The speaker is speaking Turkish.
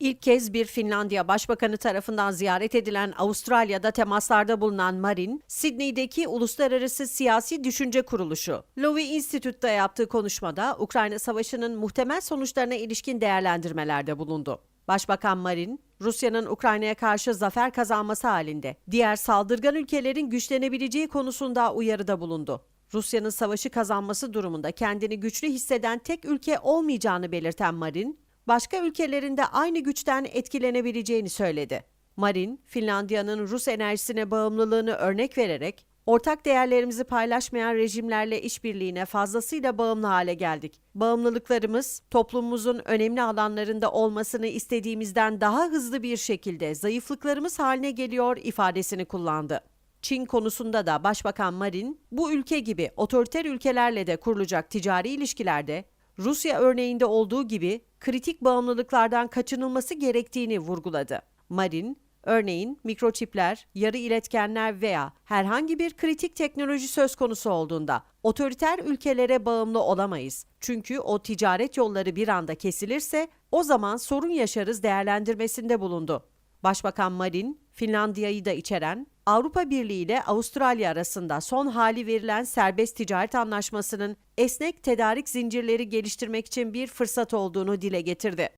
İlk kez bir Finlandiya Başbakanı tarafından ziyaret edilen Avustralya'da temaslarda bulunan Marin, Sydney'deki Uluslararası Siyasi Düşünce Kuruluşu, Lowy Institute'da yaptığı konuşmada Ukrayna Savaşı'nın muhtemel sonuçlarına ilişkin değerlendirmelerde bulundu. Başbakan Marin, Rusya'nın Ukrayna'ya karşı zafer kazanması halinde diğer saldırgan ülkelerin güçlenebileceği konusunda uyarıda bulundu. Rusya'nın savaşı kazanması durumunda kendini güçlü hisseden tek ülke olmayacağını belirten Marin, başka ülkelerin de aynı güçten etkilenebileceğini söyledi. Marin, Finlandiya'nın Rus enerjisine bağımlılığını örnek vererek, ortak değerlerimizi paylaşmayan rejimlerle işbirliğine fazlasıyla bağımlı hale geldik. Bağımlılıklarımız, toplumumuzun önemli alanlarında olmasını istediğimizden daha hızlı bir şekilde zayıflıklarımız haline geliyor ifadesini kullandı. Çin konusunda da Başbakan Marin, bu ülke gibi otoriter ülkelerle de kurulacak ticari ilişkilerde Rusya örneğinde olduğu gibi kritik bağımlılıklardan kaçınılması gerektiğini vurguladı. Marin, örneğin mikroçipler, yarı iletkenler veya herhangi bir kritik teknoloji söz konusu olduğunda otoriter ülkelere bağımlı olamayız. Çünkü o ticaret yolları bir anda kesilirse o zaman sorun yaşarız değerlendirmesinde bulundu. Başbakan Marin, Finlandiya'yı da içeren Avrupa Birliği ile Avustralya arasında son hali verilen serbest ticaret anlaşmasının esnek tedarik zincirleri geliştirmek için bir fırsat olduğunu dile getirdi.